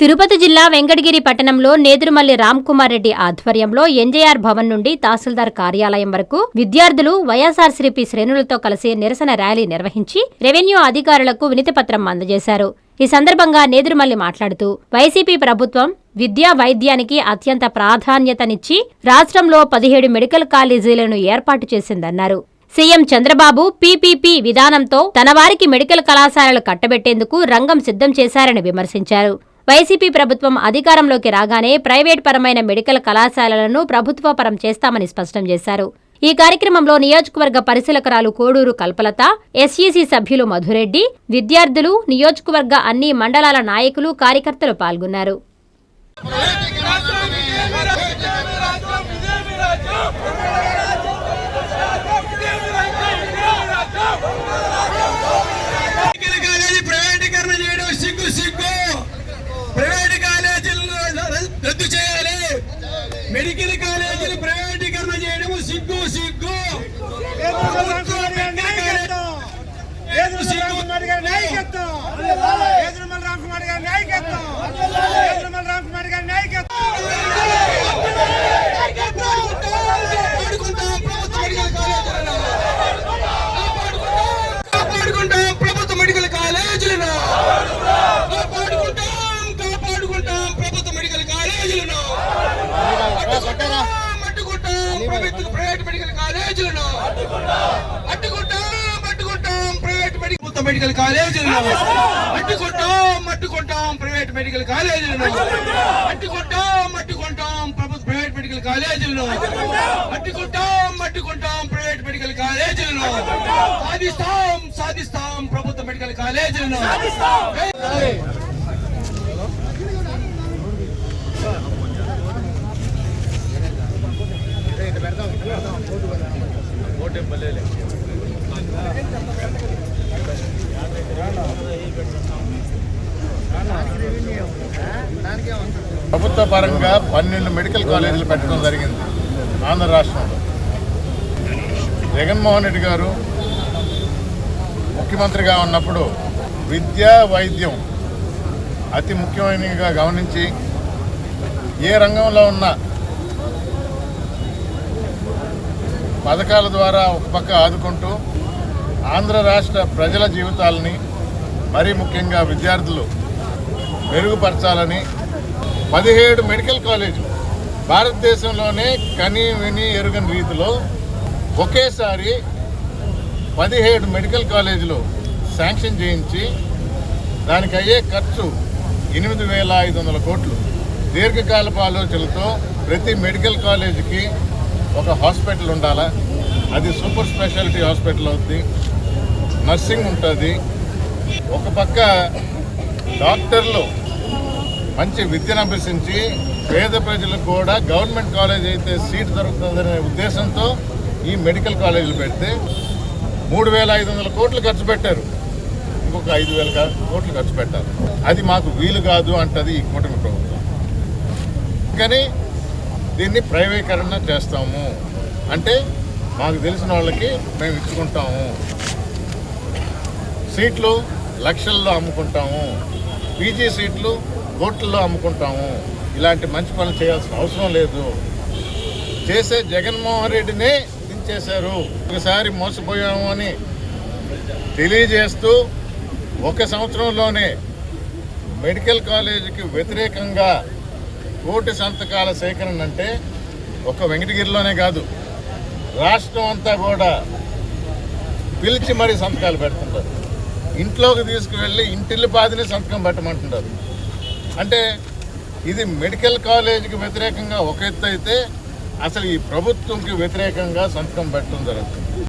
తిరుపతి జిల్లా వెంకటగిరి పట్టణంలో నేదురుమల్లి రామ్కుమార్ రెడ్డి ఆధ్వర్యంలో ఎన్జేఆర్ భవన్ నుండి తహసీల్దార్ కార్యాలయం వరకు విద్యార్థులు వైఎస్ఆర్సీపీ శ్రేణులతో కలిసి నిరసన ర్యాలీ నిర్వహించి రెవెన్యూ అధికారులకు వినతిపత్రం అందజేశారు. ఈ సందర్భంగా నేదురుమల్లి మాట్లాడుతూ వైసీపీ ప్రభుత్వం విద్యా వైద్యానికి అత్యంత ప్రాధాన్యతనిచ్చి రాష్ట్రంలో పదిహేడు మెడికల్ కాలేజీలను ఏర్పాటు చేసిందన్నారు. సీఎం చంద్రబాబు పీపీపీ విధానంతో తన వారికి మెడికల్ కళాశాలలు కట్టబెట్టేందుకు రంగం సిద్ధం చేశారని విమర్శించారు. వైసీపీ ప్రభుత్వం అధికారంలోకి రాగానే ప్రైవేట్ పరమైన మెడికల్ కళాశాలలను ప్రభుత్వపరం చేస్తామని స్పష్టం చేశారు. ఈ కార్యక్రమంలో నియోజకవర్గ పరిశీలకరాలు కోడూరు కల్పలత ఎస్ఈసీ సభ్యులు మధురెడ్డి విద్యార్థులు నియోజకవర్గ అన్ని మండలాల నాయకులు కార్యకర్తలు పాల్గొన్నారు. మెడికల్ కాలేజీ ప్రైవేటీకరణ చేయడం సిగ్గు సిగ్గు ప్రైవేట్ కాలేజీలను రద్దు చేయాలి మెడికల్ కాలేజీలు ప్రైవేటీకరణ చేయడం సిగ్గు సిగ్గు. ప్రభుత్వ మెడికల్ కాలేజీ- రామకుమార్ గారి నాయకత్వం ఎదురుమల రామకుమార్ గారి నాయకత్వం ఎదురుమల రామకుమార్ గారి నాయకత్వం కాపాడుకుంటాం ప్రభుత్వ మెడికల్ కాలేజీలను కాపాడుకుంటాం కాపాడుకుంటాం ప్రభుత్వ మెడికల్ కాలేజీలను ప్రభుత్వ ప్రైవేట్ మెడికల్ కాలేజీలను అడ్డుకుంటాం అడ్డుకుంటాం ప్రైవేట్ మెడికల్ ప్రభుత్వ మెడికల్ కాలేజీలను అడ్డుకుంటాం అడ్డుకుంటాం ప్రైవేట్ మెడికల్ కాలేజీలను అడ్డుకుంటాం అడ్డుకుంటాం ప్రభుత్వ ప్రైవేట్ మెడికల్ కాలేజీలను అడ్డుకుంటాం అడ్డుకుంటాం ప్రైవేట్ మెడికల్ కాలేజీలను సాధిస్తాం సాధిస్తాం ప్రభుత్వ మెడికల్ కాలేజీలను ప్రభుత్వ పరంగా పన్నెండు మెడికల్ కాలేజీలు పెట్టడం జరిగింది ఆంధ్ర రాష్ట్రంలో. జగన్మోహన్ రెడ్డి గారు ముఖ్యమంత్రిగా ఉన్నప్పుడు విద్య వైద్యం అతి ముఖ్యమైనగా గమనించి ఏ రంగంలో ఉన్న పథకాల ద్వారా ఒక పక్క ఆదుకుంటూ ఆంధ్ర రాష్ట్ర ప్రజల జీవితాలని మరీ ముఖ్యంగా విద్యార్థులు మెరుగుపరచాలని పదిహేడు మెడికల్ కాలేజీలు భారతదేశంలోనే కని విని ఎరుగని రీతిలో ఒకేసారి పదిహేడు మెడికల్ కాలేజీలు శాంక్షన్ చేయించి దానికి అయ్యే ఖర్చు ఎనిమిది వేల ఐదు వందల కోట్లు. దీర్ఘకాలపు ఆలోచనలతో ప్రతి మెడికల్ కాలేజీకి ఒక హాస్పిటల్ ఉండాలా? అది సూపర్ స్పెషాలిటీ హాస్పిటల్ అవుద్ది నర్సింగ్ ఉంటుంది. ఒక పక్క డాక్టర్లు మంచి విద్యను అభ్యసించి పేద ప్రజలకు కూడా గవర్నమెంట్ కాలేజ్ అయితే సీట్ దొరుకుతుందనే ఉద్దేశంతో ఈ మెడికల్ కాలేజీలు పెడితే మూడు వేల ఐదు వందల కోట్లు ఖర్చు పెట్టారు. ఇంకొక ఐదు వేల కోట్లు ఖర్చు పెట్టారు అది మాకు వీలు కాదు అంటది ఈ కూటమి ప్రభుత్వం. కానీ దీన్ని ప్రైవేకరణ చేస్తాము. అంటే మాకు తెలిసిన వాళ్ళకి మేము ఇచ్చుకుంటాము. సీట్లు లక్షల్లో అమ్ముకుంటాము. పీజీ సీట్లు కోట్లలో అమ్ముకుంటాము. ఇలాంటి మంచి పనులు చేయాల్సిన అవసరం లేదు. చేసే జగన్మోహన్ రెడ్డినే దించేశారు. ఒకసారి మోసపోయాము అని తెలియజేస్తూ ఒక సంవత్సరంలోనే మెడికల్ కాలేజీకి వ్యతిరేకంగా కోటి సంతకాల సేకరణ అంటే ఒక వెంకటగిరిలోనే కాదు రాష్ట్రం అంతా కూడా పిలిచి మరీ సంతకాలు పెడుతుంటారు. ఇంట్లోకి తీసుకువెళ్ళి ఇంటిల్లి పాదిని సంతకం పెట్టమంటుంటారు. అంటే ఇది మెడికల్ కాలేజీకి వ్యతిరేకంగా ఒక ఎత్తు అయితే అసలు ఈ ప్రభుత్వంకి వ్యతిరేకంగా సంతకం పెట్టడం జరుగుతుంది.